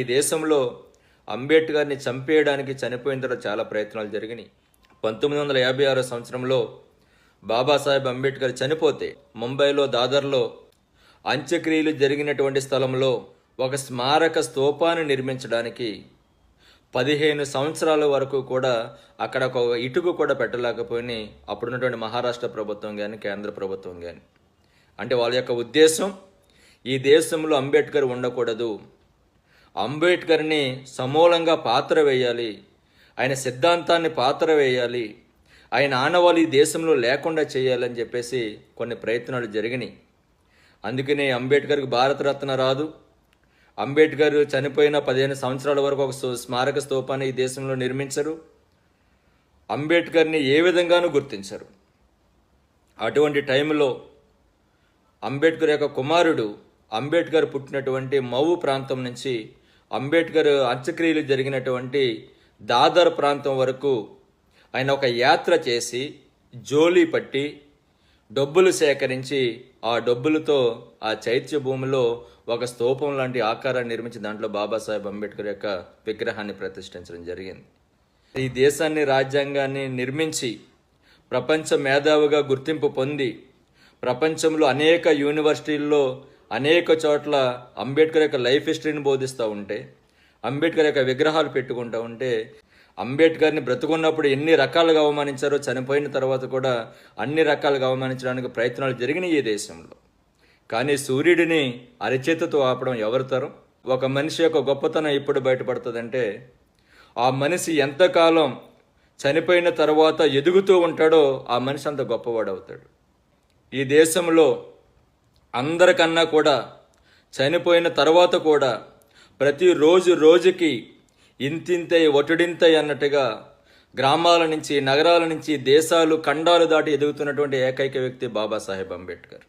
ఈ దేశంలో అంబేద్కర్ని చంపేయడానికి చనిపోయిన తర్వాత చాలా ప్రయత్నాలు జరిగినాయి. పంతొమ్మిది వందల యాభై ఆరో సంవత్సరంలో బాబాసాహెబ్ అంబేద్కర్ చనిపోతే ముంబైలో దాదర్లో అంత్యక్రియలు జరిగినటువంటి స్థలంలో ఒక స్మారక స్తూపాన్ని నిర్మించడానికి పదిహేను సంవత్సరాల వరకు కూడా అక్కడ ఒక ఇటుకు కూడా పెట్టలేకపోయి అప్పుడున్నటువంటి మహారాష్ట్ర ప్రభుత్వం కానీ కేంద్ర ప్రభుత్వం కానీ అంటే వాళ్ళ యొక్క ఉద్దేశం ఈ దేశంలో అంబేద్కర్ ఉండకూడదు. అంబేద్కర్ని సమూలంగా పాత్ర వేయాలి. ఆయన సిద్ధాంతాన్ని పాత్ర వేయాలి. ఆయన ఆనవాళ్ళు ఈ దేశంలో లేకుండా చేయాలని చెప్పేసి కొన్ని ప్రయత్నాలు జరిగినాయి. అందుకనే అంబేద్కర్కి భారతరత్న రాదు. అంబేద్కర్ చనిపోయిన పదిహేను సంవత్సరాల వరకు ఒక స్మారక స్తూపాన్ని ఈ దేశంలో నిర్మించరు. అంబేద్కర్ని ఏ విధంగానూ గుర్తించరు. అటువంటి టైంలో అంబేద్కర్ యొక్క కుమారుడు అంబేద్కర్ పుట్టినటువంటి మవు ప్రాంతం నుంచి అంబేద్కర్ అంత్యక్రియలు జరిగినటువంటి దాదర్ ప్రాంతం వరకు ఆయన ఒక యాత్ర చేసి జోలీ పట్టి డబ్బులు సేకరించి ఆ డబ్బులతో ఆ చైత్య భూమిలో ఒక స్తూపం లాంటి ఆకారాన్ని నిర్మించి దాంట్లో బాబాసాహెబ్ అంబేద్కర్ యొక్క విగ్రహాన్ని ప్రతిష్ఠించడం జరిగింది. ఈ దేశాన్ని రాజ్యాంగాన్ని నిర్మించి ప్రపంచ మేధావిగా గుర్తింపు పొంది ప్రపంచంలో అనేక యూనివర్సిటీల్లో అనేక చోట్ల అంబేద్కర్ యొక్క లైఫ్ హిస్టరీని బోధిస్తూ ఉంటే అంబేద్కర్ యొక్క విగ్రహాలు పెట్టుకుంటూ ఉంటే అంబేద్కర్ని బ్రతుకున్నప్పుడు ఎన్ని రకాలుగా అవమానించారో చనిపోయిన తర్వాత కూడా అన్ని రకాలుగా అవమానించడానికి ప్రయత్నాలు జరిగినాయి ఈ దేశంలో. కానీ సూర్యుడిని అరచేతితో ఆపడం ఎవరితరం ఒక మనిషి యొక్క గొప్పతనం ఎప్పుడు బయటపడుతుందంటే ఆ మనిషి ఎంతకాలం చనిపోయిన తర్వాత ఎదుగుతూ ఉంటాడో ఆ మనిషి అంత గొప్పవాడు అవుతాడు ఈ దేశంలో అందరికన్నా కూడా చనిపోయిన తర్వాత కూడా ప్రతి రోజు రోజుకి ఇంతింతై ఒటిడింతై అన్నట్టుగా గ్రామాల నుంచి నగరాల నుంచి దేశాలు ఖండాలు దాటి ఎదుగుతున్నటువంటి ఏకైక వ్యక్తి బాబాసాహెబ్ అంబేద్కర్.